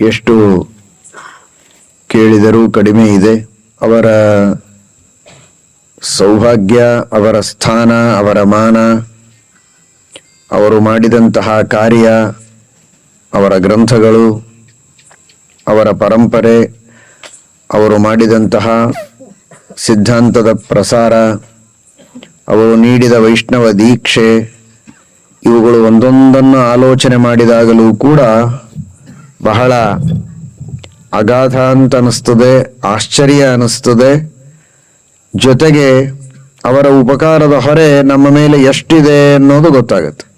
ಎಷ್ಟು ಕೇಳಿದರೂ ಕಡಿಮೆ ಇದೆ. ಅವರ ಸೌಭಾಗ್ಯ, ಅವರ ಸ್ಥಾನ, ಅವರ ಮಾನ, ಅವರು ಮಾಡಿದಂತಹ ಕಾರ್ಯ, ಅವರ ಗ್ರಂಥಗಳು, ಅವರ ಪರಂಪರೆ, ಅವರು ಮಾಡಿದಂತಹ ಸಿದ್ಧಾಂತದ ಪ್ರಸಾರ, ಅವರು ನೀಡಿದ ವೈಷ್ಣವ ದೀಕ್ಷೆ, ಇವುಗಳು ಒಂದೊಂದನ್ನು ಆಲೋಚನೆ ಮಾಡಿದಾಗಲೂ ಕೂಡ ಬಹಳ ಅಗಾಧ ಅಂತ ಅನಿಸ್ತದೆ, ಆಶ್ಚರ್ಯ ಅನಿಸ್ತದೆ. ಜೊತೆಗೆ ಅವರ ಉಪಕಾರದ ಹೊರೆ ನಮ್ಮ ಮೇಲೆ ಎಷ್ಟಿದೆ ಅನ್ನೋದು ಗೊತ್ತಾಗುತ್ತೆ.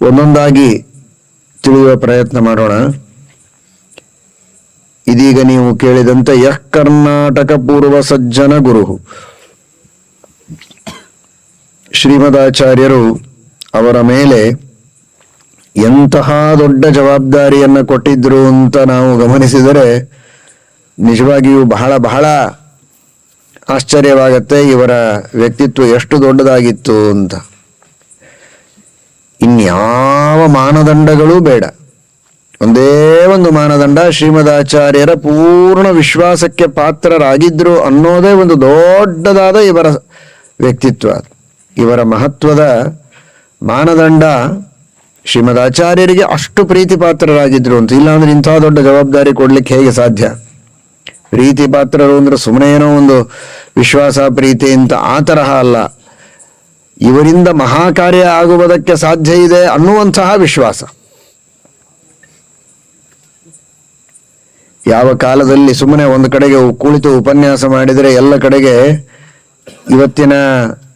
ಒಂದೊಂದಾಗಿ ತಿಳಿಯುವ ಪ್ರಯತ್ನ ಮಾಡೋಣ. ಇದೀಗ ನೀವು ಕೇಳಿದಂತೆ ಯಹ್ ಕರ್ನಾಟಕ ಪೂರ್ವ ಸಜ್ಜನ ಗುರು. ಶ್ರೀಮದಾಚಾರ್ಯರು ಅವರ ಮೇಲೆ ಎಂತಹ ದೊಡ್ಡ ಜವಾಬ್ದಾರಿಯನ್ನು ಕೊಟ್ಟಿದ್ರು ಅಂತ ನಾವು ಗಮನಿಸಿದರೆ ನಿಜವಾಗಿಯೂ ಬಹಳ ಬಹಳ ಆಶ್ಚರ್ಯವಾಗತ್ತೆ ಇವರ ವ್ಯಕ್ತಿತ್ವ ಎಷ್ಟು ದೊಡ್ಡದಾಗಿತ್ತು ಅಂತ. ಇನ್ಯಾವ ಮಾನದಂಡಗಳೂ ಬೇಡ. ಒಂದೇ ಒಂದು ಮಾನದಂಡ ಶ್ರೀಮದಾಚಾರ್ಯರ ಪೂರ್ಣ ವಿಶ್ವಾಸಕ್ಕೆ ಪಾತ್ರರಾಗಿದ್ರು ಅನ್ನೋದೇ ಒಂದು ದೊಡ್ಡದಾದ ಇವರ ವ್ಯಕ್ತಿತ್ವ. ಇವರ ಮಹತ್ವದ ಮಾನದಂಡ ಶ್ರೀಮದಾಚಾರ್ಯರಿಗೆ ಅಷ್ಟು ಪ್ರೀತಿ ಪಾತ್ರರಾಗಿದ್ರು ಅಂತ. ಇಲ್ಲಾಂದ್ರೆ ಇಂಥ ದೊಡ್ಡ ಜವಾಬ್ದಾರಿ ಕೊಡ್ಲಿಕ್ಕೆ ಹೇಗೆ ಸಾಧ್ಯ? ಪ್ರೀತಿ ಪಾತ್ರರು ಅಂದ್ರೆ ಸುಮ್ಮನೆ ಏನೋ ಒಂದು ವಿಶ್ವಾಸ, ಪ್ರೀತಿ ಅಂತ ಆ ತರಹ ಅಲ್ಲ. ಇವರಿಂದ ಮಹಾಕಾರ್ಯ ಆಗುವುದಕ್ಕೆ ಸಾಧ್ಯ ಇದೆ ಅನ್ನುವಂತಹ ವಿಶ್ವಾಸ. ಯಾವ ಕಾಲದಲ್ಲಿ ಸುಮ್ಮನೆ ಒಂದು ಕಡೆಗೆ ಕುಳಿತು ಉಪನ್ಯಾಸ ಮಾಡಿದರೆ ಎಲ್ಲ ಕಡೆಗೆ ಇವತ್ತಿನ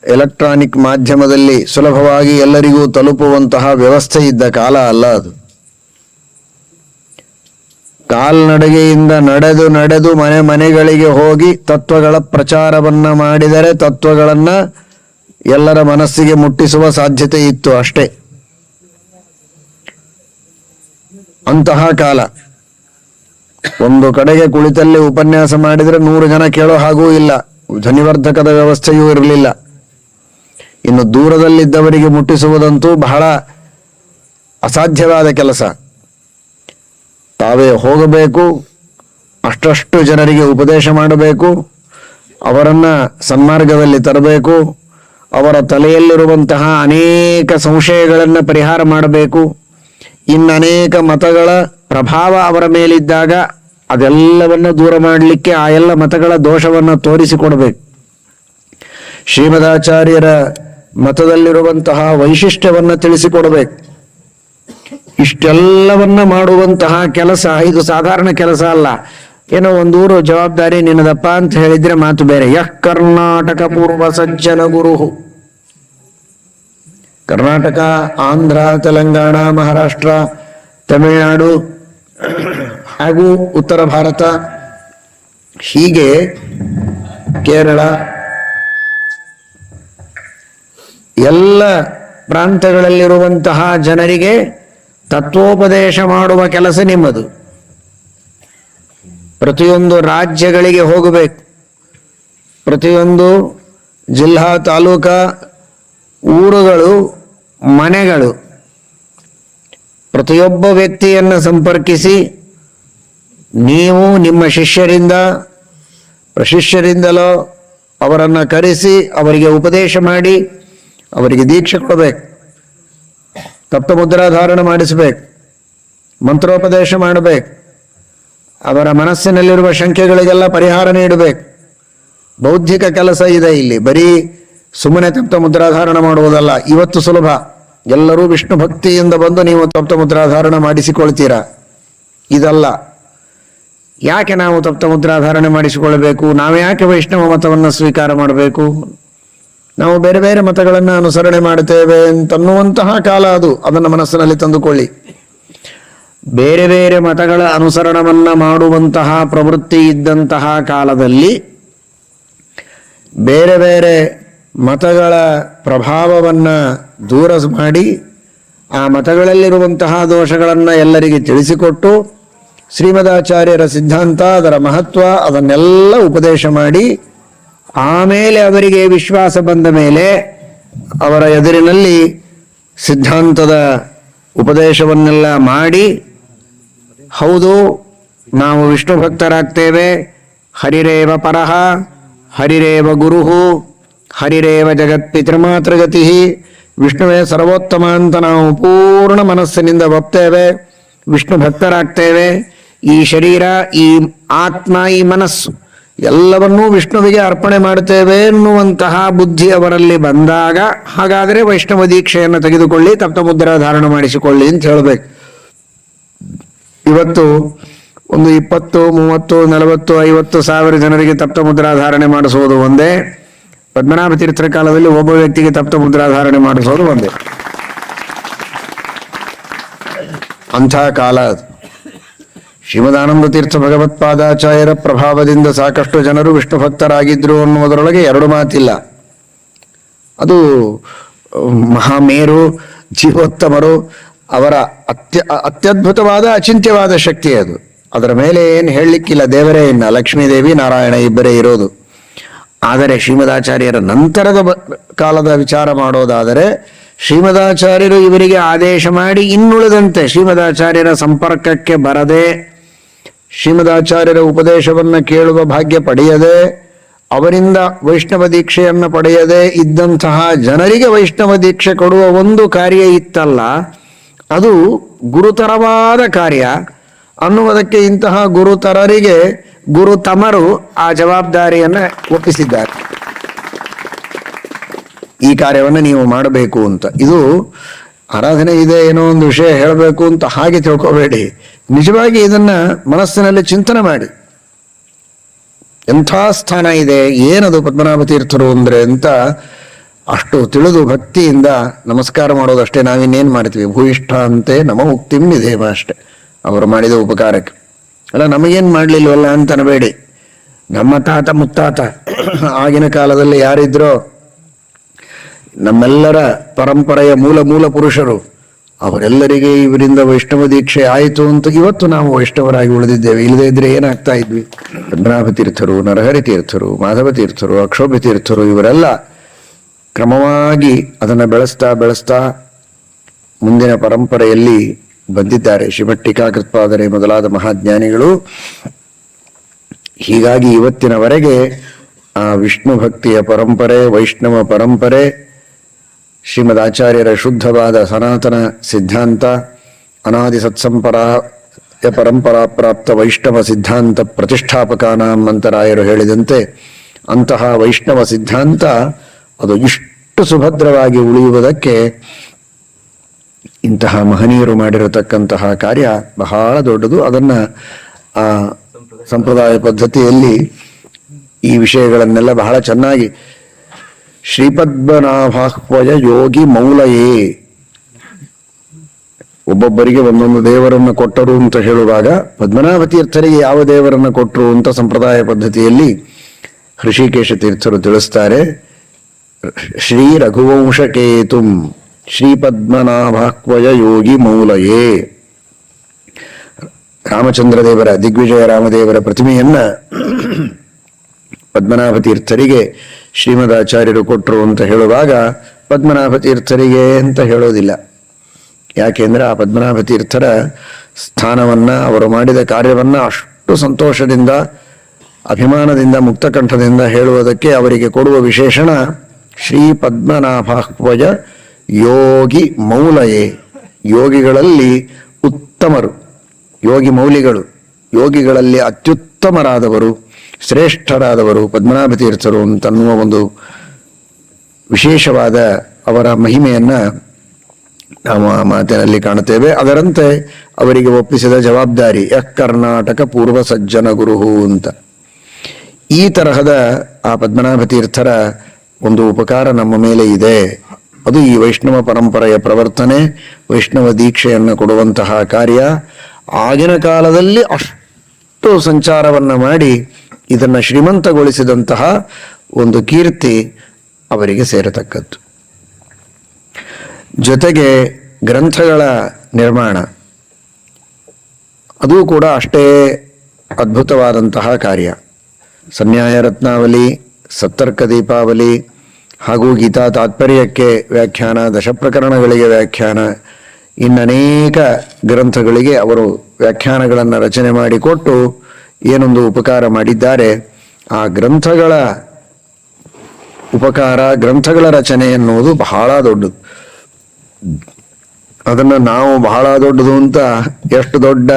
ಎಲೆಕ್ಟ್ರಾನಿಕ್ ಮಾಧ್ಯಮದಲ್ಲಿ ಸುಲಭವಾಗಿ ಎಲ್ಲರಿಗೂ ತಲುಪುವಂತಹ ವ್ಯವಸ್ಥೆ ಇದ್ದ ಕಾಲ ಅಲ್ಲ ಅದು. ಕಾಲ್ನಡಿಗೆಯಿಂದ ನಡೆದು ನಡೆದು ಮನೆ ಮನೆಗಳಿಗೆ ಹೋಗಿ ತತ್ವಗಳ ಪ್ರಚಾರವನ್ನ ಮಾಡಿದರೆ ತತ್ವಗಳನ್ನ ಎಲ್ಲರ ಮನಸ್ಸಿಗೆ ಮುಟ್ಟಿಸುವ ಸಾಧ್ಯತೆ ಇತ್ತು ಅಷ್ಟೇ. ಅಂತಹ ಕಾಲ. ಒಂದು ಕಡೆಗೆ ಕುಳಿತಲ್ಲಿ ಉಪನ್ಯಾಸ ಮಾಡಿದರೆ ನೂರು ಜನ ಕೇಳೋ ಹಾಗೂ ಇಲ್ಲ. ಧ್ವನಿವರ್ಧಕದ ವ್ಯವಸ್ಥೆಯೂ ಇರಲಿಲ್ಲ. ಇನ್ನು ದೂರದಲ್ಲಿದ್ದವರಿಗೆ ಮುಟ್ಟಿಸುವುದಂತೂ ಬಹಳ ಅಸಾಧ್ಯವಾದ ಕೆಲಸ. ತಾವೇ ಹೋಗಬೇಕು ಅಷ್ಟಷ್ಟು ಜನರಿಗೆ ಉಪದೇಶ ಮಾಡಬೇಕು, ಅವರನ್ನು ಸನ್ಮಾರ್ಗದಲ್ಲಿ ತರಬೇಕು, ಅವರ ತಲೆಯಲ್ಲಿರುವಂತಹ ಅನೇಕ ಸಂಶಯಗಳನ್ನು ಪರಿಹಾರ ಮಾಡಬೇಕು. ಇನ್ನು ಅನೇಕ ಮತಗಳ ಪ್ರಭಾವ ಅವರ ಮೇಲಿದ್ದಾಗ ಅದೆಲ್ಲವನ್ನ ದೂರ ಮಾಡಲಿಕ್ಕೆ ಆ ಎಲ್ಲ ಮತಗಳ ದೋಷವನ್ನು ತೋರಿಸಿಕೊಡಬೇಕು. ಶ್ರೀಮದಾಚಾರ್ಯರ ಮತದಲ್ಲಿರುವಂತಹ ವೈಶಿಷ್ಟ್ಯವನ್ನ ತಿಳಿಸಿಕೊಡಬೇಕು. ಇಷ್ಟೆಲ್ಲವನ್ನ ಮಾಡುವಂತಹ ಕೆಲಸ, ಇದು ಸಾಧಾರಣ ಕೆಲಸ ಅಲ್ಲ. ಏನೋ ಒಂದೂರು ಜವಾಬ್ದಾರಿ ನಿನ್ನದಪ್ಪ ಅಂತ ಹೇಳಿದ್ರೆ ಮಾತು ಬೇರೆ. ಯಹ್ ಕರ್ನಾಟಕ ಪೂರ್ವ ಸಜ್ಜನ ಗುರು. ಕರ್ನಾಟಕ, ಆಂಧ್ರ, ತೆಲಂಗಾಣ, ಮಹಾರಾಷ್ಟ್ರ, ತಮಿಳುನಾಡು, ಹಾಗೂ ಉತ್ತರ ಭಾರತ, ಹೀಗೆ ಕೇರಳ ಎಲ್ಲ ಪ್ರಾಂತಗಳಲ್ಲಿರುವಂತಹ ಜನರಿಗೆ ತತ್ವೋಪದೇಶ ಮಾಡುವ ಕೆಲಸ ನಿಮ್ಮದು. ಪ್ರತಿಯೊಂದು ರಾಜ್ಯಗಳಿಗೆ ಹೋಗಬೇಕು. ಪ್ರತಿಯೊಂದು ಜಿಲ್ಲಾ, ತಾಲೂಕಾ ಊರುಗಳು, ಮನೆಗಳು ಪ್ರತಿಯೊಬ್ಬ ವ್ಯಕ್ತಿಯನ್ನು ಸಂಪರ್ಕಿಸಿ ನೀವು ನಿಮ್ಮ ಶಿಷ್ಯರಿಂದ, ಪ್ರಶಿಷ್ಯರಿಂದಲೋ ಅವರನ್ನು ಕರೆಸಿ ಅವರಿಗೆ ಉಪದೇಶ ಮಾಡಿ ಅವರಿಗೆ ದೀಕ್ಷೆ ಕೊಡಬೇಕು. ತಪ್ತ ಮುದ್ರಾಧಾರಣ ಮಾಡಿಸಬೇಕು. ಮಂತ್ರೋಪದೇಶ ಮಾಡಬೇಕು. ಅವರ ಮನಸ್ಸಿನಲ್ಲಿರುವ ಶಂಕೆಗಳಿಗೆಲ್ಲ ಪರಿಹಾರ ನೀಡಬೇಕು. ಬೌದ್ಧಿಕ ಕೆಲಸ ಇದೆ ಇಲ್ಲಿ. ಬರೀ ಸುಮ್ಮನೆ ತಪ್ತ ಮುದ್ರಾಧಾರಣ ಮಾಡುವುದಲ್ಲ, ಇವತ್ತು ಸುಲಭ. ಎಲ್ಲರೂ ವಿಷ್ಣು ಭಕ್ತಿಯಿಂದ ಬಂದು ನೀವು ತಪ್ತ ಮುದ್ರಾಧಾರಣ ಮಾಡಿಸಿಕೊಳ್ತೀರಾ? ಇದಲ್ಲ. ಯಾಕೆ ನಾವು ತಪ್ತ ಮುದ್ರಾಧಾರಣೆ ಮಾಡಿಸಿಕೊಳ್ಳಬೇಕು? ನಾವು ಯಾಕೆ ವೈಷ್ಣವ ಮತವನ್ನು ಸ್ವೀಕಾರ ಮಾಡಬೇಕು? ನಾವು ಬೇರೆ ಬೇರೆ ಮತಗಳನ್ನು ಅನುಸರಣೆ ಮಾಡುತ್ತೇವೆ ಅಂತನ್ನುವಂತಹ ಕಾಲ ಅದು. ಅದನ್ನು ಮನಸ್ಸಿನಲ್ಲಿ ತಂದುಕೊಳ್ಳಿ. ಬೇರೆ ಬೇರೆ ಮತಗಳ ಅನುಸರಣವನ್ನ ಮಾಡುವಂತಹ ಪ್ರವೃತ್ತಿ ಇದ್ದಂತಹ ಕಾಲದಲ್ಲಿ ಬೇರೆ ಬೇರೆ ಮತಗಳ ಪ್ರಭಾವವನ್ನ ದೂರ ಮಾಡಿ ಆ ಮತಗಳಲ್ಲಿರುವಂತಹ ದೋಷಗಳನ್ನು ಎಲ್ಲರಿಗೆ ತಿಳಿಸಿಕೊಟ್ಟು ಶ್ರೀಮದಾಚಾರ್ಯರ ಸಿದ್ಧಾಂತ ಅದರ ಮಹತ್ವ ಅದನ್ನೆಲ್ಲ ಉಪದೇಶ ಮಾಡಿ ಆಮೇಲೆ ಅವರಿಗೆ ವಿಶ್ವಾಸ ಬಂದ ಮೇಲೆ ಅವರ ಎದುರಿನಲ್ಲಿ ಸಿದ್ಧಾಂತದ ಉಪದೇಶವನ್ನೆಲ್ಲ ಮಾಡಿ, ಹೌದು, ನಾವು ವಿಷ್ಣು ಭಕ್ತರಾಗ್ತೇವೆ ಹರಿರೇವ ಪರಹ, ಹರಿರೇವ ಗುರುಹು, ಹರಿರೇವ ಜಗತ್ ಪಿತೃಮಾತೃಗತಿ, ವಿಷ್ಣುವೇ ಸರ್ವೋತ್ತಮ ಅಂತ ನಾವು ಪೂರ್ಣ ಮನಸ್ಸಿನಿಂದ ಒಪ್ತೇವೆ ವಿಷ್ಣು ಭಕ್ತರಾಗ್ತೇವೆ ಈ ಶರೀರ, ಈ ಆತ್ಮ, ಈ ಮನಸ್ಸು. ಎಲ್ಲವನ್ನೂ ವಿಷ್ಣುವಿಗೆ ಅರ್ಪಣೆ ಮಾಡುತ್ತೇವೆ ಎನ್ನುವಂತಹ ಬುದ್ಧಿ ಅವರಲ್ಲಿ ಬಂದಾಗ, ಹಾಗಾದರೆ ವೈಷ್ಣವ ದೀಕ್ಷೆಯನ್ನು ತೆಗೆದುಕೊಳ್ಳಿ ತಪ್ತಮುದ್ರಾ ಧಾರಣ ಮಾಡಿಸಿಕೊಳ್ಳಿ ಅಂತ ಹೇಳಬೇಕು. ಇವತ್ತು ಒಂದು ಇಪ್ಪತ್ತು, ಮೂವತ್ತು, ನಲವತ್ತು, ಐವತ್ತು ಸಾವಿರ ಜನರಿಗೆ ತಪ್ತ ಮುದ್ರಾಧಾರಣೆ ಮಾಡಿಸುವುದು ಒಂದೇ. ಪದ್ಮನಾಭ ತೀರ್ಥರ ಕಾಲದಲ್ಲಿ ಒಬ್ಬ ವ್ಯಕ್ತಿಗೆ ತಪ್ತ ಮುದ್ರಾಧಾರಣೆ ಮಾಡಿಸೋದು ಒಂದೇ. ಅಂಥ ಕಾಲ ಅದು. ಶ್ರೀಮದಾನಂದ ತೀರ್ಥ ಭಗವತ್ಪಾದಾಚಾರ್ಯರ ಪ್ರಭಾವದಿಂದ ಸಾಕಷ್ಟು ಜನರು ವಿಷ್ಣು ಭಕ್ತರಾಗಿದ್ರು ಅನ್ನುವುದರೊಳಗೆ ಎರಡು ಮಾತಿಲ್ಲ. ಅದು ಮಹಾಮೇರು, ಜೀವೋತ್ತಮರು, ಅವರ ಅತ್ಯ, ಅತ್ಯದ್ಭುತವಾದ ಅಚಿಂತ್ಯವಾದ ಶಕ್ತಿ ಅದು. ಅದರ ಮೇಲೆ ಏನು ಹೇಳಲಿಕ್ಕಿಲ್ಲ ದೇವರೇ ಇನ್ನ, ಲಕ್ಷ್ಮೀದೇವಿ, ನಾರಾಯಣ ಇಬ್ಬರೇ ಇರೋದು. ಆದರೆ ಶ್ರೀಮದಾಚಾರ್ಯರ ನಂತರದ ಕಾಲದ ವಿಚಾರ ಮಾಡೋದಾದರೆ, ಶ್ರೀಮದಾಚಾರ್ಯರು ಇವರಿಗೆ ಆದೇಶ ಮಾಡಿ ಇನ್ನುಳಿದಂತೆ ಶ್ರೀಮದಾಚಾರ್ಯರ ಸಂಪರ್ಕಕ್ಕೆ ಬರದೆ ಶ್ರೀಮದಾಚಾರ್ಯರ ಉಪದೇಶವನ್ನು ಕೇಳುವ ಭಾಗ್ಯ ಪಡೆಯದೆ, ಅವರಿಂದ ವೈಷ್ಣವ ದೀಕ್ಷೆಯನ್ನು ಪಡೆಯದೆ ಇದ್ದಂತಹ ಜನರಿಗೆ ವೈಷ್ಣವ ದೀಕ್ಷೆ ಕೊಡುವ ಒಂದು ಕಾರ್ಯ ಇತ್ತಲ್ಲ, ಅದು ಗುರುತರವಾದ ಕಾರ್ಯ. ಅನ್ನುವುದಕ್ಕೆ ಇಂತಹ ಗುರುತರರಿಗೆ ಗುರುತಮರು ಆ ಜವಾಬ್ದಾರಿಯನ್ನು ಒಪ್ಪಿಸಿದ್ದಾರೆ. ಈ ಕಾರ್ಯವನ್ನು ನೀವು ಮಾಡಬೇಕು ಅಂತ. ಇದು ಆರಾಧನೆ ಇದೆ ಏನೋ ಒಂದು ವಿಷಯ ಹೇಳಬೇಕು ಅಂತ ಹಾಗೆ ತಿಳ್ಕೋಬೇಡಿ. ನಿಜವಾಗಿ ಇದನ್ನ ಮನಸ್ಸಿನಲ್ಲಿ ಚಿಂತನೆ ಮಾಡಿ. ಎಂಥ ಸ್ಥಾನ ಇದೆ, ಏನದು ಪದ್ಮನಾಭ ತೀರ್ಥರು ಅಂದ್ರೆ ಅಂತ ಅಷ್ಟು ತಿಳಿದು ಭಕ್ತಿಯಿಂದ ನಮಸ್ಕಾರ ಮಾಡೋದಷ್ಟೇ ನಾವಿನ್ನೇನು ಮಾಡ್ತೀವಿ? ಭೂಯಿಷ್ಠ ಅಂತೆ ನಮ ಉಕ್ತಿಂ ನಿಧೇಮ ಅಷ್ಟೇ. ಅವರು ಮಾಡಿದ ಉಪಕಾರಕ್ಕೆ. ಅಲ್ಲ, ನಮಗೇನು ಮಾಡಲಿಲ್ವಲ್ಲ ಅಂತ ಅನ್ಬೇಡಿ ನಮ್ಮ ತಾತ ಮುತ್ತಾತ, ಆಗಿನ ಕಾಲದಲ್ಲಿ ಯಾರಿದ್ರೋ, ನಮ್ಮೆಲ್ಲರ ಪರಂಪರೆಯ ಮೂಲ ಮೂಲ ಪುರುಷರು ಅವರೆಲ್ಲರಿಗೆ ಇವರಿಂದ ವೈಷ್ಣವ ದೀಕ್ಷೆ ಆಯಿತು ಅಂತ ಇವತ್ತು ನಾವು ವೈಷ್ಣವರಾಗಿ ಉಳಿದಿದ್ದೇವೆ. ಇಲ್ಲದೇ ಇದ್ರೆ ಏನಾಗ್ತಾ ಇದ್ವಿ? ಪದ್ಮನಾಭ ತೀರ್ಥರು, ನರಹರಿ ತೀರ್ಥರು, ಮಾಧವ ತೀರ್ಥರು, ಅಕ್ಷೋಭ ತೀರ್ಥರು, ಇವರೆಲ್ಲ ಕ್ರಮವಾಗಿ ಅದನ್ನು ಬೆಳೆಸ್ತಾ ಬೆಳೆಸ್ತಾ ಮುಂದಿನ ಪರಂಪರೆಯಲ್ಲಿ ಬಂದಿದ್ದಾರೆ. ಶಿವಟ್ಟಿಕಾಕೃತ್ಪಾದರೆ ಟೀಕಾಕೃತ್ಪಾದರೆ ಮೊದಲಾದ ಮಹಾಜ್ಞಾನಿಗಳು. ಹೀಗಾಗಿ ಇವತ್ತಿನವರೆಗೆ ಆ ವಿಷ್ಣು ಭಕ್ತಿಯ ಪರಂಪರೆ, ವೈಷ್ಣವ ಪರಂಪರೆ ಶ್ರೀಮದ್ ಆಚಾರ್ಯರ ಶುದ್ಧವಾದ ಸನಾತನ ಸಿದ್ಧಾಂತ, ಅನಾದಿ ಸತ್ಸಂಪರಾಯ ಪರಂಪರಾ ಪ್ರಾಪ್ತ ವೈಷ್ಣವ ಸಿದ್ಧಾಂತ ಪ್ರತಿಷ್ಠಾಪಕಾನ ಅಂತರಾಯರು ಹೇಳಿದಂತೆ, ಅಂತಹ ವೈಷ್ಣವ ಸಿದ್ಧಾಂತ ಅದು ಇಷ್ಟು ಸುಭದ್ರವಾಗಿ ಉಳಿಯುವುದಕ್ಕೆ ಇಂತಹ ಮಹನೀಯರು ಮಾಡಿರತಕ್ಕಂತಹ ಕಾರ್ಯ ಬಹಳ ದೊಡ್ಡದು. ಅದನ್ನ ಸಂಪ್ರದಾಯ ಪದ್ಧತಿಯಲ್ಲಿ ಈ ವಿಷಯಗಳನ್ನೆಲ್ಲ ಬಹಳ ಚೆನ್ನಾಗಿ ಶ್ರೀಪದ್ಮನಾಭಾಹ್ವಯ ಯೋಗಿ ಮೌಲಯೇ. ಒಬ್ಬೊಬ್ಬರಿಗೆ ಒಂದೊಂದು ದೇವರನ್ನ ಕೊಟ್ಟರು ಅಂತ ಹೇಳುವಾಗ ಪದ್ಮನಾಭ ತೀರ್ಥರಿಗೆ ಯಾವ ದೇವರನ್ನ ಕೊಟ್ಟರು ಅಂತ ಸಂಪ್ರದಾಯ ಪದ್ಧತಿಯಲ್ಲಿ ಹೃಷಿಕೇಶ ತೀರ್ಥರು ತಿಳಿಸ್ತಾರೆ. ಶ್ರೀ ರಘುವಂಶಕೇತುಂ ಶ್ರೀ ಪದ್ಮನಾಭಾಕ್ವಯ ಯೋಗಿ ಮೌಲಯೇ. ರಾಮಚಂದ್ರ ದೇವರ ದಿಗ್ವಿಜಯ ರಾಮದೇವರ ಪ್ರತಿಮೆಯನ್ನ ಪದ್ಮನಾಭ ತೀರ್ಥರಿಗೆ ಶ್ರೀಮದಾಚಾರ್ಯರು ಕೊಟ್ಟರು ಅಂತ ಹೇಳುವಾಗ ಪದ್ಮನಾಭ ತೀರ್ಥರಿಗೆ ಅಂತ ಹೇಳೋದಿಲ್ಲ. ಯಾಕೆಂದರೆ ಆ ಪದ್ಮನಾಭ ತೀರ್ಥರ ಸ್ಥಾನವನ್ನು, ಅವರು ಮಾಡಿದ ಕಾರ್ಯವನ್ನು ಅಷ್ಟು ಸಂತೋಷದಿಂದ, ಅಭಿಮಾನದಿಂದ, ಮುಕ್ತಕಂಠದಿಂದ ಹೇಳುವುದಕ್ಕೆ ಅವರಿಗೆ ಕೊಡುವ ವಿಶೇಷಣ ಶ್ರೀ ಪದ್ಮನಾಭಾಹ್ವಯ ಯೋಗಿ ಮೌಲಯೇ. ಯೋಗಿಗಳಲ್ಲಿ ಉತ್ತಮರು. ಯೋಗಿ ಮೌಲಿಗಳು. ಯೋಗಿಗಳಲ್ಲಿ ಅತ್ಯುತ್ತಮರಾದವರು. ಶ್ರೇಷ್ಠರಾದವರು ಪದ್ಮನಾಭ ತೀರ್ಥರು ಅಂತನ್ನುವ ಒಂದು ವಿಶೇಷವಾದ ಅವರ ಮಹಿಮೆಯನ್ನು ನಾವು ಮಾತಿನಲ್ಲಿ ಕಾಣುತ್ತೇವೆ. ಅದರಂತೆ ಅವರಿಗೆ ಒಪ್ಪಿಸಿದ ಜವಾಬ್ದಾರಿ, ಯ ಕರ್ನಾಟಕ ಪೂರ್ವ ಸಜ್ಜನ ಗುರುಹು ಅಂತ. ಈ ತರಹದ ಆ ಪದ್ಮನಾಭ ತೀರ್ಥರ ಒಂದು ಉಪಕಾರ ನಮ್ಮ ಮೇಲೆ ಇದೆ. ಅದು ಈ ವೈಷ್ಣವ ಪರಂಪರೆಯ ಪ್ರವರ್ತನೆ, ವೈಷ್ಣವ ದೀಕ್ಷೆಯನ್ನು ಕೊಡುವಂತಹ ಕಾರ್ಯ. ಆಗಿನ ಕಾಲದಲ್ಲಿ ಅಷ್ಟು ಸಂಚಾರವನ್ನು ಮಾಡಿ ಇದನ್ನ ಶ್ರೀಮಂತಗೊಳಿಸಿದಂತಹ ಒಂದು ಕೀರ್ತಿ ಅವರಿಗೆ ಸೇರತಕ್ಕದ್ದು. ಜೊತೆಗೆ ಗ್ರಂಥಗಳ ನಿರ್ಮಾಣ. ಅದು ಕೂಡ ಅಷ್ಟೇ ಅದ್ಭುತವಾದಂತಹ ಕಾರ್ಯ. ಸನ್ಯಾಯ ರತ್ನಾವಲಿ ಸತ್ತರ್ಕ ದೀಪಾವಲಿ ಹಾಗೂ ಗೀತಾ ತಾತ್ಪರ್ಯಕ್ಕೆ ವ್ಯಾಖ್ಯಾನ, ದಶಪ್ರಕರಣಗಳಿಗೆ ವ್ಯಾಖ್ಯಾನ, ಇನ್ನನೇಕ ಗ್ರಂಥಗಳಿಗೆ ಅವರು ವ್ಯಾಖ್ಯಾನಗಳನ್ನು ರಚನೆ ಮಾಡಿಕೊಟ್ಟು ಏನೊಂದು ಉಪಕಾರ ಮಾಡಿದ್ದಾರೆ, ಆ ಗ್ರಂಥಗಳ ಉಪಕಾರ, ಗ್ರಂಥಗಳ ರಚನೆ ಎನ್ನುವುದು ಬಹಳ ದೊಡ್ಡದು. ಅದನ್ನು ನಾವು ಬಹಳ ದೊಡ್ಡದು ಅಂತ ಎಷ್ಟು ದೊಡ್ಡ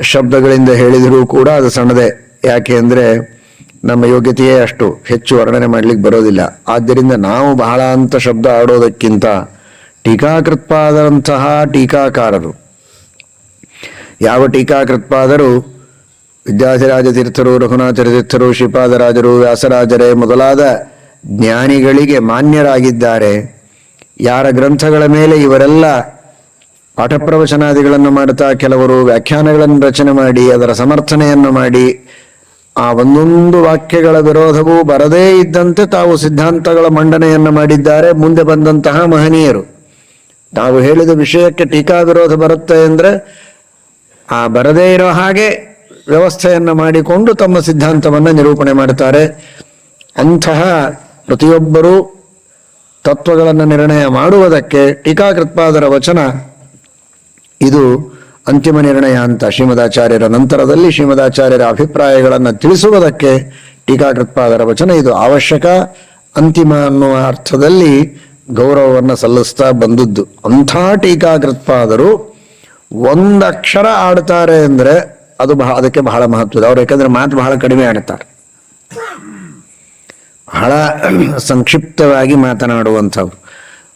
ಶಬ್ದಗಳಿಂದ ಹೇಳಿದರೂ ಕೂಡ ಅದು ಸಣ್ಣದೆ. ಯಾಕೆ ಅಂದರೆ ನಮ್ಮ ಯೋಗ್ಯತೆಯೇ ಅಷ್ಟು. ಹೆಚ್ಚು ವರ್ಣನೆ ಮಾಡ್ಲಿಕ್ಕೆ ಬರೋದಿಲ್ಲ. ಆದ್ದರಿಂದ ನಾವು ಬಹಳ ಅಂತ ಶಬ್ದ ಆಡೋದಕ್ಕಿಂತ ಟೀಕಾಕೃತ್ಪಾದಂತಹ ಟೀಕಾಕಾರರು. ಯಾವ ಟೀಕಾಕೃತ್ಪಾದರು? ವಿದ್ಯಾಧಿರಾಜ ತೀರ್ಥರು ರಘುನಾಥ ತೀರ್ಥರು ಶ್ರೀಪಾದರಾಜರು ವ್ಯಾಸರಾಜರೇ ಮೊದಲಾದ ಜ್ಞಾನಿಗಳಿಗೆ ಮಾನ್ಯರಾಗಿದ್ದಾರೆ. ಯಾರ ಗ್ರಂಥಗಳ ಮೇಲೆ ಇವರೆಲ್ಲ ಪಾಠಪ್ರವಚನಾದಿಗಳನ್ನು ಮಾಡುತ್ತಾ ಕೆಲವರು ವ್ಯಾಖ್ಯಾನಗಳನ್ನು ರಚನೆ ಮಾಡಿ, ಅದರ ಸಮರ್ಥನೆಯನ್ನು ಮಾಡಿ, ಆ ಒಂದೊಂದು ವಾಕ್ಯಗಳ ವಿರೋಧವೂ ಬರದೇ ಇದ್ದಂತೆ ತಾವು ಸಿದ್ಧಾಂತಗಳ ಮಂಡನೆಯನ್ನು ಮಾಡಿದ್ದಾರೆ ಮುಂದೆ ಬಂದಂತಹ ಮಹನೀಯರು. ತಾವು ಹೇಳಿದ ವಿಷಯಕ್ಕೆ ಟೀಕಾ ವಿರೋಧ ಬರುತ್ತೆ ಅಂದ್ರೆ, ಆ ಬರದೇ ಇರೋ ಹಾಗೆ ವ್ಯವಸ್ಥೆಯನ್ನು ಮಾಡಿಕೊಂಡು ತಮ್ಮ ಸಿದ್ಧಾಂತವನ್ನು ನಿರೂಪಣೆ ಮಾಡ್ತಾರೆ ಅಂತಹ ಪ್ರತಿಯೊಬ್ಬರೂ ತತ್ವಗಳನ್ನು ನಿರ್ಣಯ ಮಾಡುವುದಕ್ಕೆ ಟೀಕಾಕೃತ್ಪಾದರ ವಚನ ಇದು ಅಂತಿಮ ನಿರ್ಣಯ ಅಂತ ಶ್ರೀಮದಾಚಾರ್ಯರ ನಂತರದಲ್ಲಿ ಶ್ರೀಮದಾಚಾರ್ಯರ ಅಭಿಪ್ರಾಯಗಳನ್ನು ತಿಳಿಸುವುದಕ್ಕೆ ಟೀಕಾಕೃತ್ಪಾದರ ವಚನ ಇದು ಅವಶ್ಯಕ. ಅಂತಿಮ ಅನ್ನುವ ಅರ್ಥದಲ್ಲಿ ಗೌರವವನ್ನು ಸಲ್ಲಿಸ್ತಾ ಬಂದದ್ದು. ಅಂಥ ಟೀಕಾಕೃತ್ಪಾದರು ಒಂದಕ್ಷರ ಆಡ್ತಾರೆ ಅಂದ್ರೆ ಅದು ಬಹ ಅದಕ್ಕೆ ಬಹಳ ಮಹತ್ವದ. ಅವ್ರು ಯಾಕಂದ್ರೆ ಮಾತು ಬಹಳ ಕಡಿಮೆ ಆಡ್ತಾರೆ. ಬಹಳ ಸಂಕ್ಷಿಪ್ತವಾಗಿ ಮಾತನಾಡುವಂಥವ್ರು.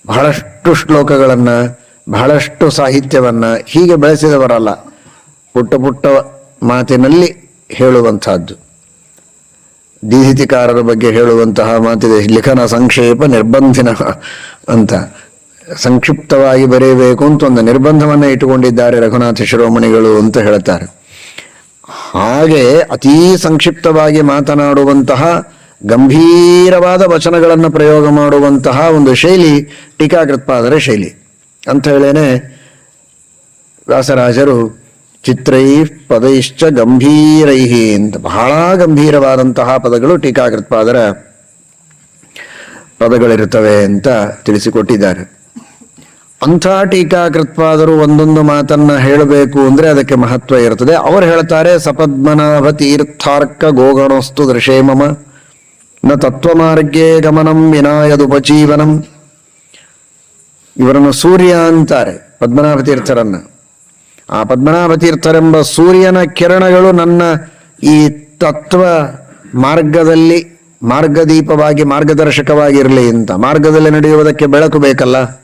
ಬಹಳಷ್ಟು ಶ್ಲೋಕಗಳನ್ನ, ಬಹಳಷ್ಟು ಸಾಹಿತ್ಯವನ್ನ ಹೀಗೆ ಬೆಳೆಸಿದವರಲ್ಲ, ಪುಟ್ಟ ಪುಟ್ಟ ಮಾತಿನಲ್ಲಿ ಹೇಳುವಂತಹದ್ದು ದೀಹಿತಿಕಾರರ ಬಗ್ಗೆ ಹೇಳುವಂತಹ ಮಾತಿದೆ, ಲಿಖನ ಸಂಕ್ಷೇಪ ನಿರ್ಬಂಧಿನ ಅಂತ. ಸಂಕ್ಷಿಪ್ತವಾಗಿ ಬರೆಯಬೇಕು ಅಂತ ಒಂದು ನಿರ್ಬಂಧವನ್ನ ಇಟ್ಟುಕೊಂಡಿದ್ದಾರೆ ರಘುನಾಥ ಶಿರೋಮಣಿಗಳು ಅಂತ ಹೇಳ್ತಾರೆ. ಹಾಗೆ ಅತೀ ಸಂಕ್ಷಿಪ್ತವಾಗಿ ಮಾತನಾಡುವಂತಹ ಗಂಭೀರವಾದ ವಚನಗಳನ್ನು ಪ್ರಯೋಗ ಮಾಡುವಂತಹ ಒಂದು ಶೈಲಿ ಟೀಕಾಕೃತ್ಪಾದರ ಶೈಲಿ. ಅಂತ ಹೇಳೇನೆ, ವ್ಯಾಸರಾಜರು, ಚಿತ್ರೈ ಪದೈಶ್ಚ ಗಂಭೀರೈ ಅಂತ ಬಹಳ ಗಂಭೀರವಾದಂತಹ ಪದಗಳು ಟೀಕಾಕೃತ್ಪಾದರ ಪದಗಳಿರುತ್ತವೆ ಅಂತ ತಿಳಿಸಿಕೊಟ್ಟಿದ್ದಾರೆ. ಅಂಥ ಟೀಕಾಕೃತ್ವಾದರೂ ಒಂದೊಂದು ಮಾತನ್ನ ಹೇಳಬೇಕು ಅಂದ್ರೆ ಅದಕ್ಕೆ ಮಹತ್ವ ಇರುತ್ತದೆ. ಅವರು ಹೇಳ್ತಾರೆ ಸಪದ್ಮನಾಭ ತೀರ್ಥಾರ್ಕ ಗೋಗಣೋಸ್ತು ದೃಶೇಮಮ ನ ತತ್ವಮಾರ್ಗೇ ಗಮನಂ ವಿನಾಯದುಪಜೀವನಂ. ಇವರನ್ನು ಸೂರ್ಯ ಅಂತಾರೆ ಪದ್ಮನಾಭ ತೀರ್ಥರನ್ನ ಆ ಪದ್ಮನಾಭ ತೀರ್ಥರೆಂಬ ಸೂರ್ಯನ ಕಿರಣಗಳು ನನ್ನ ಈ ತತ್ವ ಮಾರ್ಗದಲ್ಲಿ ಮಾರ್ಗದೀಪವಾಗಿ ಮಾರ್ಗದರ್ಶಕವಾಗಿರಲಿ ಅಂತ. ಮಾರ್ಗದಲ್ಲಿ ನಡೆಯುವುದಕ್ಕೆ ಬೆಳಕು ಬೇಕಲ್ಲ.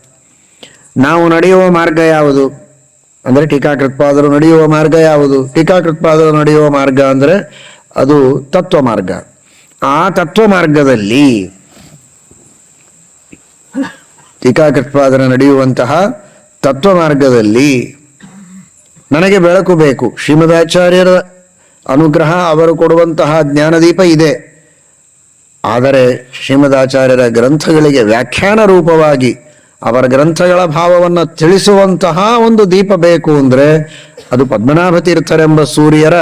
ನಾವು ನಡೆಯುವ ಮಾರ್ಗ ಯಾವುದು? ಅಂದ್ರೆ ಟೀಕಾಕೃತ್ಪಾದರು ನಡೆಯುವ ಮಾರ್ಗ ಯಾವುದು? ಟೀಕಾಕೃತ್ಪಾದರು ನಡೆಯುವ ಮಾರ್ಗ ಅಂದ್ರೆ ಅದು ತತ್ವ ಮಾರ್ಗ. ಆ ತತ್ವ ಮಾರ್ಗದಲ್ಲಿ ಟೀಕಾಕೃತ್ಪಾದನ ನಡೆಯುವಂತಹ ತತ್ವ ಮಾರ್ಗದಲ್ಲಿ ನನಗೆ ಬೆಳಕು ಬೇಕು. ಶ್ರೀಮದಾಚಾರ್ಯರ ಅನುಗ್ರಹ ಅವರು ಕೊಡುವಂತಹ ಜ್ಞಾನದೀಪ ಇದೆ. ಆದರೆ ಶ್ರೀಮದಾಚಾರ್ಯರ ಗ್ರಂಥಗಳಿಗೆ ವ್ಯಾಖ್ಯಾನ ರೂಪವಾಗಿ ಅವರ ಗ್ರಂಥಗಳ ಭಾವವನ್ನು ತಿಳಿಸುವಂತಹ ಒಂದು ದೀಪ ಬೇಕು ಅಂದ್ರೆ ಅದು ಪದ್ಮನಾಭ ತೀರ್ಥರೆಂಬ ಸೂರ್ಯರ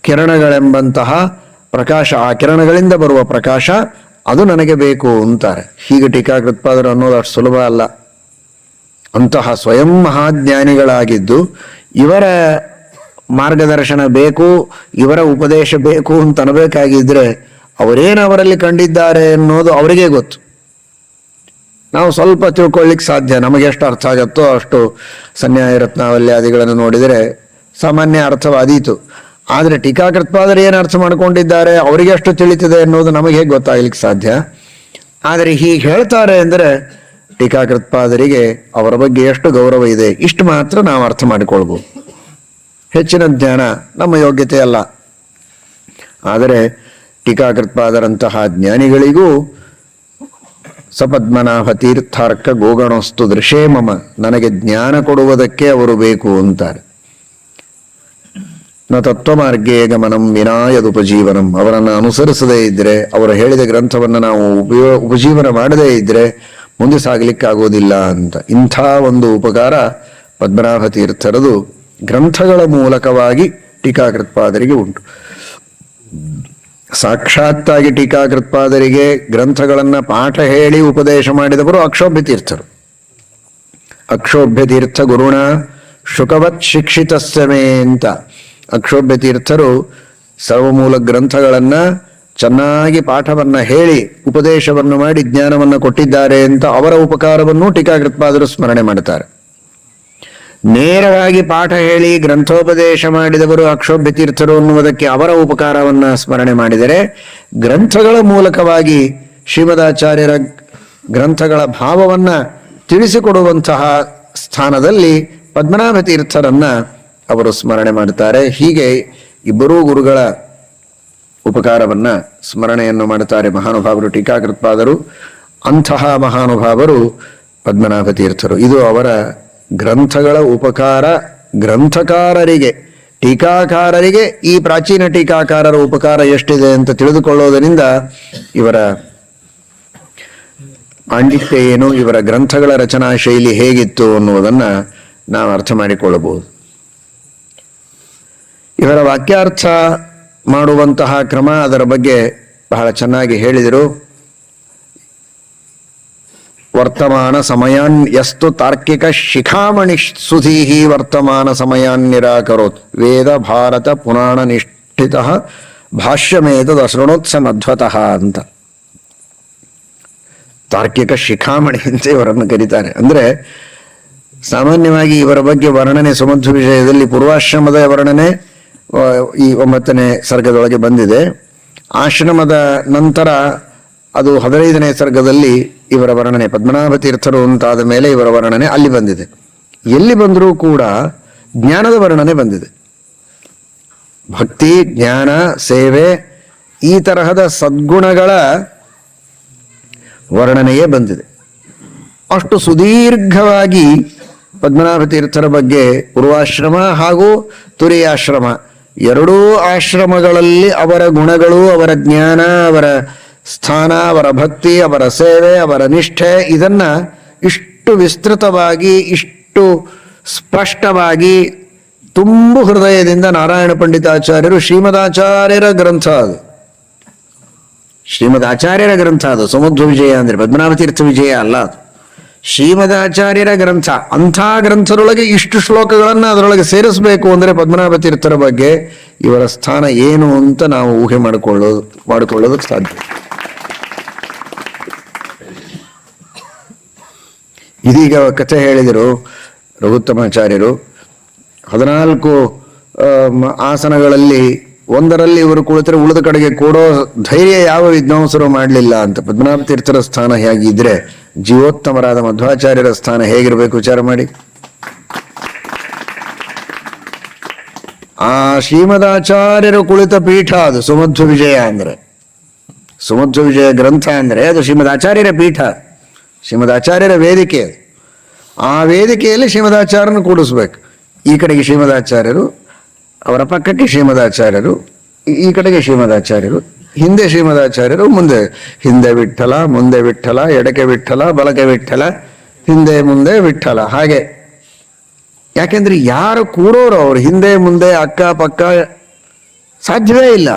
ಕಿರಣಗಳೆಂಬಂತಹ ಪ್ರಕಾಶ, ಆ ಕಿರಣಗಳಿಂದ ಬರುವ ಪ್ರಕಾಶ ಅದು ನನಗೆ ಬೇಕು ಅಂತಾರೆ. ಹೀಗೆ ಟೀಕಾಕೃತ್ಪಾದರು ಅನ್ನೋದು ಅಷ್ಟು ಸುಲಭ ಅಲ್ಲ. ಅಂತಹ ಸ್ವಯಂ ಮಹಾಜ್ಞಾನಿಗಳಾಗಿದ್ದು ಇವರ ಮಾರ್ಗದರ್ಶನ ಬೇಕು, ಇವರ ಉಪದೇಶ ಬೇಕು ಅಂತ ಅನ್ಬೇಕಾಗಿದ್ರೆ ಅವರೇನು ಅವರಲ್ಲಿ ಕಂಡಿದ್ದಾರೆ ಅನ್ನೋದು ಅವರಿಗೆ ಗೊತ್ತು. ನಾವು ಸ್ವಲ್ಪ ತಿಳ್ಕೊಳ್ಳಿಕ್ಕೆ ಸಾಧ್ಯ. ನಮಗೆ ಎಷ್ಟು ಅರ್ಥ ಆಗತ್ತೋ ಅಷ್ಟು ಸನ್ಯಾಯ ರತ್ನಾವಲ್ಯಾದಿಗಳನ್ನು ನೋಡಿದರೆ ಸಾಮಾನ್ಯ ಅರ್ಥವಾದೀತು. ಆದರೆ ಟೀಕಾಕೃತ್ಪಾದರು ಏನು ಅರ್ಥ ಮಾಡ್ಕೊಂಡಿದ್ದಾರೆ, ಅವರಿಗೆ ಎಷ್ಟು ತಿಳಿತಿದೆ ಅನ್ನೋದು ನಮಗೆ ಹೇಗೆ ಗೊತ್ತಾಗ್ಲಿಕ್ಕೆ ಸಾಧ್ಯ? ಆದರೆ ಹೀಗೆ ಹೇಳ್ತಾರೆ ಅಂದರೆ ಟೀಕಾಕೃತ್ಪಾದರಿಗೆ ಅವರ ಬಗ್ಗೆ ಎಷ್ಟು ಗೌರವ ಇದೆ, ಇಷ್ಟು ಮಾತ್ರ ನಾವು ಅರ್ಥ ಮಾಡಿಕೊಳ್ಬೋದು. ಹೆಚ್ಚಿನ ಜ್ಞಾನ ನಮ್ಮ ಯೋಗ್ಯತೆ ಅಲ್ಲ. ಆದರೆ ಟೀಕಾಕೃತ್ಪಾದರಂತಹ ಜ್ಞಾನಿಗಳಿಗೂ ಸಪದ್ಮನಾಭ ತೀರ್ಥಾರ್ಕ ಗೋಗಣಸ್ತು ದೃಶೇ ಮಮ, ನನಗೆ ಜ್ಞಾನ ಕೊಡುವುದಕ್ಕೆ ಅವರು ಬೇಕು ಅಂತಾರೆ. ನ ತತ್ವ ಮಾರ್ಗೇ ಗಮನಂ ವಿನಾಯದುಪಜೀವನಂ, ಅವರನ್ನು ಅನುಸರಿಸದೇ ಇದ್ರೆ, ಅವರು ಹೇಳಿದ ಗ್ರಂಥವನ್ನು ನಾವು ಉಪಯೋ, ಉಪಜೀವನ ಮಾಡದೇ ಇದ್ರೆ ಮುಂದೆ ಸಾಗಲಿಕ್ಕಾಗೋದಿಲ್ಲ ಅಂತ. ಇಂಥ ಒಂದು ಉಪಕಾರ ಪದ್ಮನಾಭ ತೀರ್ಥರದು ಗ್ರಂಥಗಳ ಮೂಲಕವಾಗಿ ಟೀಕಾಕೃತ್ಪಾದರಿಗೆ ಉಂಟು. ಸಾಕ್ಷಾತ್ತಾಗಿ ಟೀಕಾಕೃತ್ಪಾದರಿಗೆ ಗ್ರಂಥಗಳನ್ನು ಪಾಠ ಹೇಳಿ ಉಪದೇಶ ಮಾಡಿದವರು ಅಕ್ಷೋಭ್ಯ ತೀರ್ಥರು ಅಕ್ಷೋಭ್ಯ ತೀರ್ಥ ಗುರುಣ ಶುಕವತ್ ಶಿಕ್ಷಿತಸ್ಸಮೇ ಅಂತ. ಅಕ್ಷೋಭ್ಯ ತೀರ್ಥರು ಸರ್ವಮೂಲ ಗ್ರಂಥಗಳನ್ನ ಚೆನ್ನಾಗಿ ಪಾಠವನ್ನ ಹೇಳಿ ಉಪದೇಶವನ್ನು ಮಾಡಿ ಜ್ಞಾನವನ್ನು ಕೊಟ್ಟಿದ್ದಾರೆ ಅಂತ ಅವರ ಉಪಕಾರವನ್ನು ಟೀಕಾಕೃತ್ಪಾದರು ಸ್ಮರಣೆ ಮಾಡುತ್ತಾರೆ. ನೇರವಾಗಿ ಪಾಠ ಹೇಳಿ ಗ್ರಂಥೋಪದೇಶ ಮಾಡಿದವರು ಅಕ್ಷೋಭ್ಯ ತೀರ್ಥರು ಅನ್ನುವುದಕ್ಕೆ ಅವರ ಉಪಕಾರವನ್ನ ಸ್ಮರಣೆ ಮಾಡಿದರೆ ಗ್ರಂಥಗಳ ಮೂಲಕವಾಗಿ ಶ್ರೀಮದಾಚಾರ್ಯರ ಗ್ರಂಥಗಳ ಭಾವವನ್ನ ತಿಳಿಸಿಕೊಡುವಂತಹ ಸ್ಥಾನದಲ್ಲಿ ಪದ್ಮನಾಭ ತೀರ್ಥರನ್ನ ಅವರು ಸ್ಮರಣೆ ಮಾಡುತ್ತಾರೆ. ಹೀಗೆ ಇಬ್ಬರೂ ಗುರುಗಳ ಉಪಕಾರವನ್ನ ಸ್ಮರಣೆಯನ್ನು ಮಾಡುತ್ತಾರೆ ಮಹಾನುಭಾವರು, ಟೀಕಾಕೃತ್ಪಾದರು. ಅಂತಹ ಮಹಾನುಭಾವರು ಪದ್ಮನಾಭ ತೀರ್ಥರು. ಇದು ಅವರ ಗ್ರಂಥಗಳ ಉಪಕಾರ ಗ್ರಂಥಕಾರರಿಗೆ, ಟೀಕಾಕಾರರಿಗೆ, ಈ ಪ್ರಾಚೀನ ಟೀಕಾಕಾರರ ಉಪಕಾರ ಎಷ್ಟಿದೆ ಅಂತ ತಿಳಿದುಕೊಳ್ಳೋದರಿಂದ ಇವರ ಪಾಂಡಿತ್ಯ ಏನು, ಇವರ ಗ್ರಂಥಗಳ ರಚನಾ ಶೈಲಿ ಹೇಗಿತ್ತು ಅನ್ನುವುದನ್ನ ನಾವು ಅರ್ಥ ಮಾಡಿಕೊಳ್ಳಬಹುದು. ಇವರ ವಾಕ್ಯಾರ್ಥ ಮಾಡುವಂತಹ ಕ್ರಮ ಅದರ ಬಗ್ಗೆ ಬಹಳ ಚೆನ್ನಾಗಿ ಹೇಳಿದರು. ವರ್ತಮಾನ ಸಮಯಾನ್ ಯಸ್ತು ತಾರ್ಕಿಕ ಶಿಖಾಮಣಿ ಸುಧೀಹಿ ವರ್ತಮಾನ ಸಮಯಾನ್ ನಿರಾಕರೋತ್. ವೇದ ಭಾರತ ಪುರಾಣ ನಿಷ್ಠಿತ ಭಾಷ್ಯಮೇತದ ಶೃಣೋತ್ಸಮಧ್ವತಃ ಅಂತ. ತಾರ್ಕಿಕ ಶಿಖಾಮಣಿ ಅಂತ ಇವರನ್ನು ಕರೀತಾರೆ. ಅಂದ್ರೆ ಸಾಮಾನ್ಯವಾಗಿ ಇವರ ಬಗ್ಗೆ ವರ್ಣನೆ ಸುಮಧ್ವ ವಿಷಯದಲ್ಲಿ ಪೂರ್ವಾಶ್ರಮದ ವರ್ಣನೆ ಈ ಒಂಬತ್ತನೇ ಸರ್ಗದೊಳಗೆ ಬಂದಿದೆ. ಆಶ್ರಮದ ನಂತರ ಅದು ಹದಿನೈದನೇ ಸರ್ಗದಲ್ಲಿ ಇವರ ವರ್ಣನೆ ಪದ್ಮನಾಭ ತೀರ್ಥರು ಅಂತಾದ ಮೇಲೆ ಇವರ ವರ್ಣನೆ ಅಲ್ಲಿ ಬಂದಿದೆ. ಎಲ್ಲಿ ಬಂದರೂ ಕೂಡ ಜ್ಞಾನದ ವರ್ಣನೆ ಬಂದಿದೆ. ಭಕ್ತಿ, ಜ್ಞಾನ, ಸೇವೆ ಈ ತರಹದ ಸದ್ಗುಣಗಳ ವರ್ಣನೆಯೇ ಬಂದಿದೆ. ಅಷ್ಟು ಸುದೀರ್ಘವಾಗಿ ಪದ್ಮನಾಭ ತೀರ್ಥರ ಬಗ್ಗೆ ಪೂರ್ವಾಶ್ರಮ ಹಾಗೂ ತುರಿಯಾಶ್ರಮ ಎರಡೂ ಆಶ್ರಮಗಳಲ್ಲಿ ಅವರ ಗುಣಗಳು, ಅವರ ಜ್ಞಾನ, ಅವರ ಸ್ಥಾನ, ಅವರ ಭಕ್ತಿ, ಅವರ ಸೇವೆ, ಅವರ ನಿಷ್ಠೆ, ಇದನ್ನ ಇಷ್ಟು ವಿಸ್ತೃತವಾಗಿ, ಇಷ್ಟು ಸ್ಪಷ್ಟವಾಗಿ ತುಂಬು ಹೃದಯದಿಂದ ನಾರಾಯಣ ಪಂಡಿತಾಚಾರ್ಯರು ಶ್ರೀಮದಾಚಾರ್ಯರ ಗ್ರಂಥ ಅದು. ಶ್ರೀಮದ್ ಆಚಾರ್ಯರ ಗ್ರಂಥ ಅದು. ಸಮುದ್ರ ವಿಜಯ ಅಂದ್ರೆ ಪದ್ಮನಾಭ ತೀರ್ಥ ವಿಜಯ ಅಲ್ಲ ಅದು. ಶ್ರೀಮದಾಚಾರ್ಯರ ಗ್ರಂಥ. ಅಂಥ ಗ್ರಂಥದೊಳಗೆ ಇಷ್ಟು ಶ್ಲೋಕಗಳನ್ನ ಅದರೊಳಗೆ ಸೇರಿಸಬೇಕು ಅಂದ್ರೆ ಪದ್ಮನಾಭ ತೀರ್ಥರ ಬಗ್ಗೆ ಇವರ ಸ್ಥಾನ ಏನು ಅಂತ ನಾವು ಊಹೆ ಮಾಡಿಕೊಳ್ಳೋದು ಮಾಡಿಕೊಳ್ಳೋದಕ್ಕೆ ಸಾಧ್ಯ. ಇದೀಗ ಕಥೆ ಹೇಳಿದರು ರಘುತ್ತಮಾಚಾರ್ಯರು. ಹದಿನಾಲ್ಕು ಆಸನಗಳಲ್ಲಿ ಒಂದರಲ್ಲಿ ಇವರು ಕುಳಿತರೆ ಉಳಿದ ಕಡೆಗೆ ಕೊಡೋ ಧೈರ್ಯ ಯಾವ ವಿದ್ವಾಂಸರು ಮಾಡಲಿಲ್ಲ ಅಂತ. ಪದ್ಮನಾಭ ತೀರ್ಥರ ಸ್ಥಾನ ಹೇಗಿದ್ರೆ, ಜೀವೋತ್ತಮರಾದ ಮಧ್ವಾಚಾರ್ಯರ ಸ್ಥಾನ ಹೇಗಿರಬೇಕು ವಿಚಾರ ಮಾಡಿ. ಆ ಶ್ರೀಮದಾಚಾರ್ಯರು ಕುಳಿತ ಪೀಠ ಅದು ಸುಮಧ್ವ ವಿಜಯ ಅಂದ್ರೆ. ಸುಮಧ್ವ ವಿಜಯ ಗ್ರಂಥ ಅಂದ್ರೆ ಅದು ಶ್ರೀಮದ್ ಆಚಾರ್ಯರ ಪೀಠ. ಶ್ರೀಮದ್ ಆಚಾರ್ಯರ ವೇದಿಕೆ ಅದು. ಆ ವೇದಿಕೆಯಲ್ಲಿ ಶ್ರೀಮದಾಚಾರ್ಯನ ಕೂಡಿಸ್ಬೇಕು. ಈ ಕಡೆಗೆ ಶ್ರೀಮದಾಚಾರ್ಯರು, ಅವರ ಪಕ್ಕಕ್ಕೆ ಶ್ರೀಮದಾಚಾರ್ಯರು, ಈ ಕಡೆಗೆ ಶ್ರೀಮದಾಚಾರ್ಯರು, ಹಿಂದೆ ಶ್ರೀಮದಾಚಾರ್ಯರು, ಮುಂದೆ ಹಿಂದೆ ವಿಠಲ, ಮುಂದೆ ವಿಠಲ ಎಡಕೆ ವಿಠಲ ಬಲಕೆ ವಿಠಲ, ಹಿಂದೆ ಮುಂದೆ ವಿಠಲ, ಹಾಗೆ. ಯಾಕೆಂದ್ರೆ ಯಾರು ಕೂರೋರು ಅವರು, ಹಿಂದೆ ಮುಂದೆ ಅಕ್ಕ ಪಕ್ಕ ಸಾಧ್ಯವೇ ಇಲ್ಲ.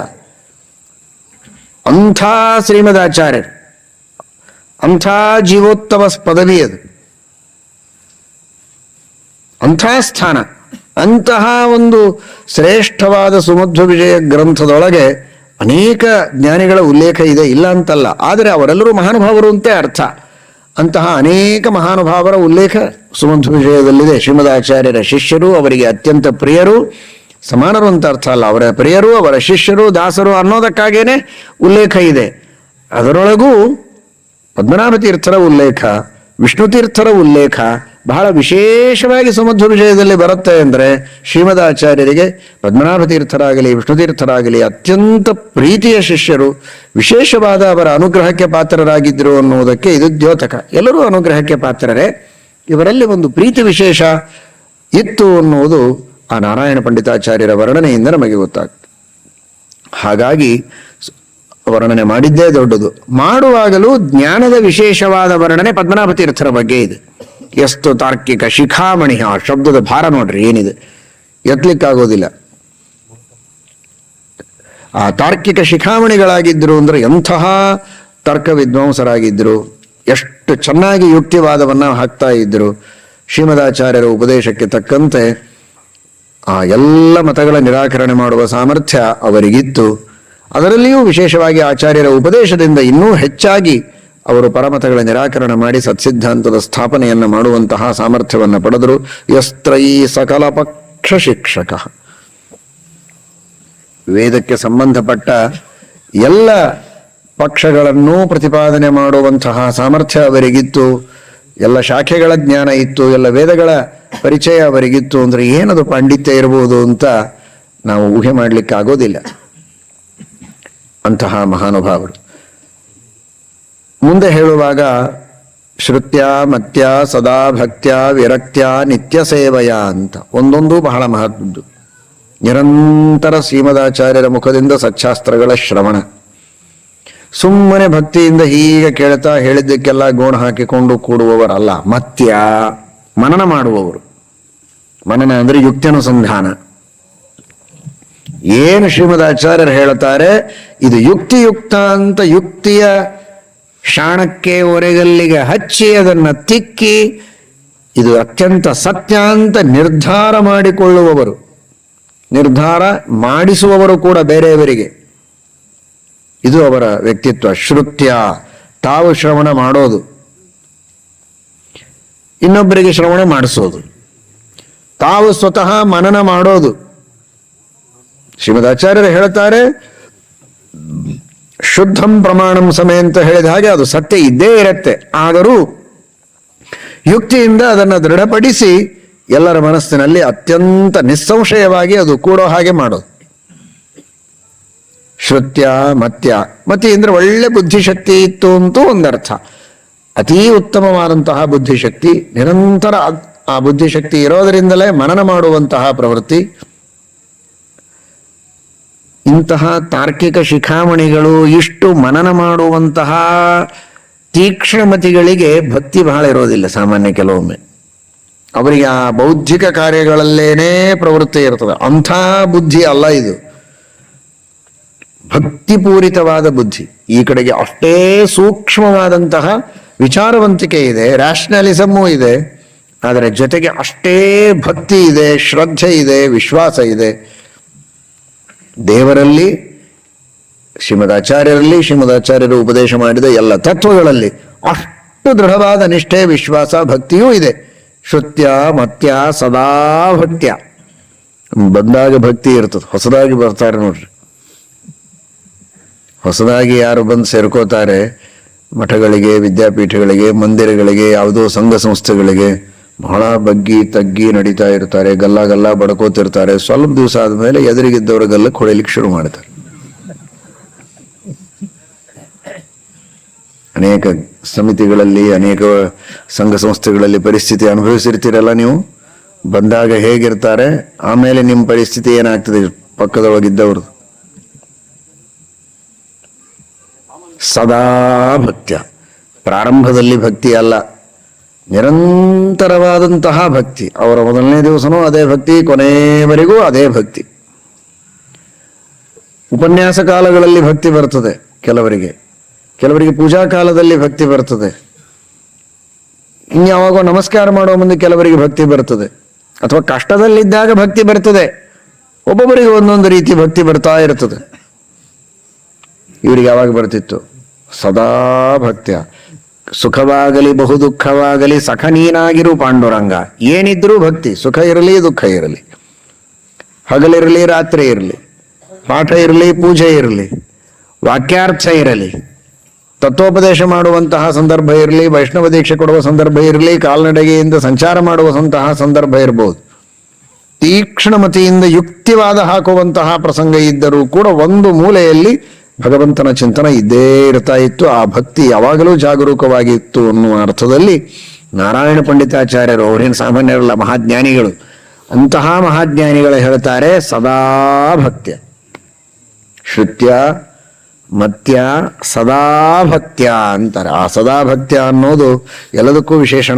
ಅಂಥ ಶ್ರೀಮದಾಚಾರ್ಯರು. ಅಂಥ ಜೀವೋತ್ತಮ ಪದವಿ ಅದು. ಅಂಥ ಸ್ಥಾನ ಅಂತಹ ಒಂದು ಶ್ರೇಷ್ಠವಾದ ಸುಮಧ್ವ ವಿಜಯ ಗ್ರಂಥದೊಳಗೆ ಅನೇಕ ಜ್ಞಾನಿಗಳ ಉಲ್ಲೇಖ ಇದೆ, ಇಲ್ಲ ಅಂತಲ್ಲ. ಆದರೆ ಅವರೆಲ್ಲರೂ ಮಹಾನುಭಾವರು ಅಂತೇ ಅರ್ಥ. ಅಂತಹ ಅನೇಕ ಮಹಾನುಭಾವರ ಉಲ್ಲೇಖ ಸುಮಧ್ವ ವಿಜಯದಲ್ಲಿದೆ. ಶ್ರೀಮದಾಚಾರ್ಯರ ಶಿಷ್ಯರು, ಅವರಿಗೆ ಅತ್ಯಂತ ಪ್ರಿಯರು, ಸಮಾನರು ಅಂತ ಅರ್ಥ ಅಲ್ಲ. ಅವರ ಪ್ರಿಯರು, ಅವರ ಶಿಷ್ಯರು, ದಾಸರು ಅನ್ನೋದಕ್ಕಾಗೇನೆ ಉಲ್ಲೇಖ ಇದೆ. ಅದರೊಳಗೂ ಪದ್ಮನಾಭ ತೀರ್ಥರ ಉಲ್ಲೇಖ ವಿಷ್ಣು ತೀರ್ಥರ ಉಲ್ಲೇಖ ಬಹಳ ವಿಶೇಷವಾಗಿ ಸುಮಧ್ವ ವಿಜಯದಲ್ಲಿ ಬರುತ್ತೆ ಅಂದರೆ ಶ್ರೀಮದಾಚಾರ್ಯರಿಗೆ ಪದ್ಮನಾಭ ತೀರ್ಥರಾಗಲಿ ವಿಷ್ಣು ತೀರ್ಥರಾಗಲಿ ಅತ್ಯಂತ ಪ್ರೀತಿಯ ಶಿಷ್ಯರು ವಿಶೇಷವಾದ ಅವರ ಅನುಗ್ರಹಕ್ಕೆ ಪಾತ್ರರಾಗಿದ್ದರು ಅನ್ನುವುದಕ್ಕೆ ಇದು ದ್ಯೋತಕ. ಎಲ್ಲರೂ ಅನುಗ್ರಹಕ್ಕೆ ಪಾತ್ರರೇ. ಇವರಲ್ಲಿ ಒಂದು ಪ್ರೀತಿ ವಿಶೇಷ ಇತ್ತು ಅನ್ನುವುದು ಆ ನಾರಾಯಣ ಪಂಡಿತಾಚಾರ್ಯರ ವರ್ಣನೆಯಿಂದ ನಮಗೆ ಗೊತ್ತಾಗ್ತದೆ. ಹಾಗಾಗಿ ವರ್ಣನೆ ಮಾಡಿದ್ದೇ ದೊಡ್ಡದು. ಮಾಡುವಾಗಲೂ ಜ್ಞಾನದ ವಿಶೇಷವಾದ ವರ್ಣನೆ ಪದ್ಮನಾಭ ತೀರ್ಥರ ಬಗ್ಗೆ ಇದೆ. ಎಷ್ಟು ತಾರ್ಕಿಕ ಶಿಖಾಮಣಿ, ಆ ಶಬ್ದದ ಭಾರ ನೋಡ್ರಿ, ಏನಿದೆ? ಎತ್ತಲಿಕ್ಕಾಗೋದಿಲ್ಲ ಆ ತಾರ್ಕಿಕ ಶಿಖಾಮಣಿಗಳಾಗಿದ್ದರು ಅಂದ್ರೆ ಎಂತಹ ತರ್ಕ ವಿದ್ವಾಂಸರಾಗಿದ್ದರು ಎಷ್ಟು ಚೆನ್ನಾಗಿ ಯುಕ್ತಿವಾದವನ್ನ ಹಾಕ್ತಾ ಇದ್ರು, ಶ್ರೀಮದಾಚಾರ್ಯರ ಉಪದೇಶಕ್ಕೆ ತಕ್ಕಂತೆ ಆ ಎಲ್ಲ ಮತಗಳ ನಿರಾಕರಣೆ ಮಾಡುವ ಸಾಮರ್ಥ್ಯ ಅವರಿಗಿತ್ತು. ಅದರಲ್ಲಿಯೂ ವಿಶೇಷವಾಗಿ ಆಚಾರ್ಯರ ಉಪದೇಶದಿಂದ ಇನ್ನೂ ಹೆಚ್ಚಾಗಿ ಅವರು ಪರಮತಗಳ ನಿರಾಕರಣ ಮಾಡಿ ಸತ್ಸಿದ್ಧಾಂತದ ಸ್ಥಾಪನೆಯನ್ನು ಮಾಡುವಂತಹ ಸಾಮರ್ಥ್ಯವನ್ನು ಪಡೆದರು. ಯಸ್ತ್ರೈ ಸಕಲ ಪಕ್ಷ ಶಿಕ್ಷಕ. ವೇದಕ್ಕೆ ಸಂಬಂಧಪಟ್ಟ ಎಲ್ಲ ಪಕ್ಷಗಳನ್ನೂ ಪ್ರತಿಪಾದನೆ ಮಾಡುವಂತಹ ಸಾಮರ್ಥ್ಯ ಅವರಿಗಿತ್ತು. ಎಲ್ಲ ಶಾಖೆಗಳ ಜ್ಞಾನ ಇತ್ತು, ಎಲ್ಲ ವೇದಗಳ ಪರಿಚಯ ಅವರಿಗಿತ್ತು. ಅಂದ್ರೆ ಏನದು ಪಾಂಡಿತ್ಯ ಇರಬಹುದು ಅಂತ ನಾವು ಊಹೆ ಮಾಡಲಿಕ್ಕೆ ಆಗೋದಿಲ್ಲ ಅಂತಹ ಮಹಾನುಭಾವರು. ಮುಂದೆ ಹೇಳುವಾಗ, ಶ್ರುತ್ಯ, ಮತ್ಯ, ಸದಾ ಭಕ್ತ್ಯ, ವಿರಕ್ತ್ಯ, ನಿತ್ಯ ಸೇವಯ ಅಂತ. ಒಂದೊಂದು ಬಹಳ ಮಹತ್ವದ್ದು. ನಿರಂತರ ಶ್ರೀಮದಾಚಾರ್ಯರ ಮುಖದಿಂದ ಸಚ್ಚಾಸ್ತ್ರಗಳ ಶ್ರವಣ. ಸುಮ್ಮನೆ ಭಕ್ತಿಯಿಂದ ಹೀಗೆ ಕೇಳ್ತಾ ಹೇಳಿದ್ದಕ್ಕೆಲ್ಲ ಗೋಣ ಹಾಕಿಕೊಂಡು ಕೂಡುವವರಲ್ಲ, ಮತ್ಯ, ಮನನ ಮಾಡುವವರು. ಮನನ ಅಂದರೆ ಯುಕ್ತ್ಯನುಸಂಧಾನ. ಏನು ಶ್ರೀಮದಾಚಾರ್ಯರು ಹೇಳ್ತಾರೆ? ಇದು ಯುಕ್ತಿಯುಕ್ತ ಅಂತ ಯುಕ್ತಿಯ ಶಾಣಕ್ಕೆ ಒರೆಗಲ್ಲಿಗೆ ಹಚ್ಚಿ ಅದನ್ನ ತಿಕ್ಕಿ ಇದು ಅತ್ಯಂತ ಸತ್ಯ ಅಂತ ನಿರ್ಧಾರ ಮಾಡಿಕೊಳ್ಳುವವರು. ನಿರ್ಧಾರ ಮಾಡಿಸುವವರು ಕೂಡ ಬೇರೆಯವರಿಗೆ. ಇದು ಅವರ ವ್ಯಕ್ತಿತ್ವ, ಶ್ರುತ್ಯ. ತಾವು ಶ್ರವಣ ಮಾಡೋದು. ಇನ್ನೊಬ್ಬರಿಗೆ ಶ್ರವಣ ಮಾಡಿಸೋದು. ತಾವು ಸ್ವತಃ ಮನನ ಮಾಡೋದು. ಶ್ರೀಮದಾಚಾರ್ಯರು ಹೇಳುತ್ತಾರೆ, ಶುದ್ಧಂ ಪ್ರಮಾಣಂ ಸಮಯ ಅಂತ ಹೇಳಿದ ಹಾಗೆ ಅದು ಸತ್ಯ ಇದ್ದೇ ಇರತ್ತೆ. ಆದರೂ ಯುಕ್ತಿಯಿಂದ ಅದನ್ನು ದೃಢಪಡಿಸಿ ಎಲ್ಲರ ಮನಸ್ಸಿನಲ್ಲಿ ಅತ್ಯಂತ ನಿಸ್ಸಂಶಯವಾಗಿ ಅದು ಕೂಡೋ ಹಾಗೆ ಮಾಡೋದು. ಶ್ರುತ್ಯ, ಮತ್ಯ. ಮತಿ ಅಂದ್ರೆ ಒಳ್ಳೆ ಬುದ್ಧಿಶಕ್ತಿ ಇತ್ತು ಅಂತೂ ಒಂದರ್ಥ. ಅತೀ ಉತ್ತಮವಾದಂತಹ ಬುದ್ಧಿಶಕ್ತಿ, ನಿರಂತರ ಆ ಬುದ್ಧಿಶಕ್ತಿ ಇರೋದರಿಂದಲೇ ಮನನ ಮಾಡುವಂತಹ ಪ್ರವೃತ್ತಿ ಇಂತಹ ತಾರ್ಕಿಕ ಶಿಖಾಮಣಿಗಳು ಇಷ್ಟು ಮನನ ಮಾಡುವಂತಹ ತೀಕ್ಷ್ಣಮತಿಗಳಿಗೆ ಭಕ್ತಿ ಬಹಳ ಇರೋದಿಲ್ಲ ಸಾಮಾನ್ಯ ಕೆಲವೊಮ್ಮೆ. ಅವರಿಗೆ ಆ ಬೌದ್ಧಿಕ ಕಾರ್ಯಗಳಲ್ಲೇನೇ ಪ್ರವೃತ್ತಿ ಇರ್ತದೆ. ಅಂಥ ಬುದ್ಧಿ ಅಲ್ಲ ಇದು. ಭಕ್ತಿಪೂರಿತವಾದ ಬುದ್ಧಿ. ಈ ಕಡೆಗೆ ಅಷ್ಟೇ ಸೂಕ್ಷ್ಮವಾದಂತಹ ವಿಚಾರವಂತಿಕೆ ಇದೆ ರ್ಯಾಷನಲಿಸಮ್ಮು ಇದೆ, ಆದರೆ ಜೊತೆಗೆ ಅಷ್ಟೇ ಭಕ್ತಿ ಇದೆ, ಶ್ರದ್ಧೆ ಇದೆ, ವಿಶ್ವಾಸ ಇದೆ. ದೇವರಲ್ಲಿ, ಶ್ರೀಮದಾಚಾರ್ಯರಲ್ಲಿ, ಶ್ರೀಮದಾಚಾರ್ಯರು ಉಪದೇಶ ಮಾಡಿದ ಎಲ್ಲ ತತ್ವಗಳಲ್ಲಿ ಅಷ್ಟು ದೃಢವಾದ ನಿಷ್ಠೆ, ವಿಶ್ವಾಸ, ಭಕ್ತಿಯೂ ಇದೆ. ಶ್ರುತ್ಯ, ಮತ್ಯ, ಸದಾ ಭಕ್ತ್ಯ. ಬಂದಾಗ ಭಕ್ತಿ ಇರ್ತದೆ. ಹೊಸದಾಗಿ ಬರ್ತಾರೆ ನೋಡ್ರಿ. ಹೊಸದಾಗಿ ಯಾರು ಬಂದು ಸೇರ್ಕೋತಾರೆ, ಮಠಗಳಿಗೆ, ವಿದ್ಯಾಪೀಠಗಳಿಗೆ, ಮಂದಿರಗಳಿಗೆ, ಯಾವುದೋ ಸಂಘ ಸಂಸ್ಥೆಗಳಿಗೆ ಬಹಳ ಬಗ್ಗಿ ತಗ್ಗಿ ನಡೀತಾ ಇರ್ತಾರೆ, ಗಲ್ಲ ಗಲ್ಲ ಬಡ್ಕೋತಿರ್ತಾರೆ. ಸ್ವಲ್ಪ ದಿವಸ ಆದ್ಮೇಲೆ ಎದುರಿಗಿದ್ದವರ ಗಲ್ಲಕ್ಕೆ ಹೊಡೆಯಲಿಕ್ಕೆ ಶುರು ಮಾಡ್ತಾರೆ. ಅನೇಕ ಸಮಿತಿಗಳಲ್ಲಿ, ಅನೇಕ ಸಂಘ ಸಂಸ್ಥೆಗಳಲ್ಲಿ ಪರಿಸ್ಥಿತಿ ಅನುಭವಿಸಿರ್ತೀರಲ್ಲ ನೀವು? ಬಂದಾಗ ಹೇಗಿರ್ತಾರೆ? ಆಮೇಲೆ ನಿಮ್ಮ ಪರಿಸ್ಥಿತಿ ಏನಾಗ್ತದೆ ಪಕ್ಕದೊಳಗಿದ್ದವ್ರದ್ದು? ಸದಾ ಭಕ್ತ್ಯ. ಪ್ರಾರಂಭದಲ್ಲಿ ಭಕ್ತಿ ಅಲ್ಲ ನಿರಂತರವಾದಂತಹ ಭಕ್ತಿ. ಅವರ ಮೊದಲನೇ ದಿವಸನೂ ಅದೇ ಭಕ್ತಿ, ಕೊನೆಯವರೆಗೂ ಅದೇ ಭಕ್ತಿ. ಉಪನ್ಯಾಸ ಕಾಲಗಳಲ್ಲಿ ಭಕ್ತಿ ಬರ್ತದೆ ಕೆಲವರಿಗೆ. ಕೆಲವರಿಗೆ ಪೂಜಾ ಕಾಲದಲ್ಲಿ ಭಕ್ತಿ ಬರ್ತದೆ. ಇನ್ಯಾವಾಗೋ ನಮಸ್ಕಾರ ಮಾಡುವ ಮುಂದೆ ಕೆಲವರಿಗೆ ಭಕ್ತಿ ಬರ್ತದೆ. ಅಥವಾ ಕಷ್ಟದಲ್ಲಿದ್ದಾಗ ಭಕ್ತಿ ಬರ್ತದೆ. ಒಬ್ಬೊಬ್ಬರಿಗೆ ಒಂದೊಂದು ರೀತಿ ಭಕ್ತಿ ಬರ್ತಾ ಇರ್ತದೆ. ಇವರಿಗೆ ಯಾವಾಗ ಬರ್ತಿತ್ತು? ಸದಾ ಭಕ್ತ್ಯ. ಸುಖವಾಗಲಿ, ಬಹು ದುಃಖವಾಗಲಿ ಸಖ ನೀನಾಗಿರು ಪಾಂಡುರಂಗ. ಏನಿದ್ರೂ ಭಕ್ತಿ, ಸುಖ ಇರಲಿ, ದುಃಖ ಇರಲಿ. ಹಗಲಿರಲಿ ರಾತ್ರಿ ಇರಲಿ. ಪಾಠ ಇರಲಿ, ಪೂಜೆ ಇರಲಿ. ವಾಕ್ಯಾರ್ಥ ಇರಲಿ. ತತ್ವೋಪದೇಶ ಮಾಡುವಂತಹ ಸಂದರ್ಭ ಇರಲಿ, ವೈಷ್ಣವ ದೀಕ್ಷೆ ಕೊಡುವ ಸಂದರ್ಭ ಇರಲಿ, ಕಾಲ್ನಡಿಗೆಯಿಂದ ಸಂಚಾರ ಮಾಡುವಂತಹ ಸಂದರ್ಭ ಇರಬಹುದು ತೀಕ್ಷ್ಣಮತಿಯಿಂದ ಯುಕ್ತಿವಾದ ಹಾಕುವಂತಹ ಪ್ರಸಂಗ ಇದ್ದರೂ ಕೂಡ ಒಂದು ಮೂಲೆಯಲ್ಲಿ ಭಗವಂತನ ಚಿಂತನೆ ಇದ್ದೇ ಇರ್ತಾ ಇತ್ತು. ಆ ಭಕ್ತಿ ಯಾವಾಗಲೂ ಜಾಗರೂಕವಾಗಿತ್ತು ಅನ್ನುವ ಅರ್ಥದಲ್ಲಿ ನಾರಾಯಣ ಪಂಡಿತಾಚಾರ್ಯರು ಅವರೇನು ಸಾಮಾನ್ಯರಲ್ಲ, ಮಹಾಜ್ಞಾನಿಗಳು. ಅಂತಹ ಮಹಾಜ್ಞಾನಿಗಳು ಹೇಳ್ತಾರೆ, ಸದಾ ಭಕ್ತ್ಯ. ಶ್ರುತ್ಯ, ಮತ್ಯ, ಸದಾ ಭಕ್ತ್ಯ ಅಂತಾರೆ. ಆ ಸದಾ ಭಕ್ತ್ಯ ಅನ್ನೋದು ಎಲ್ಲದಕ್ಕೂ ವಿಶೇಷಣ.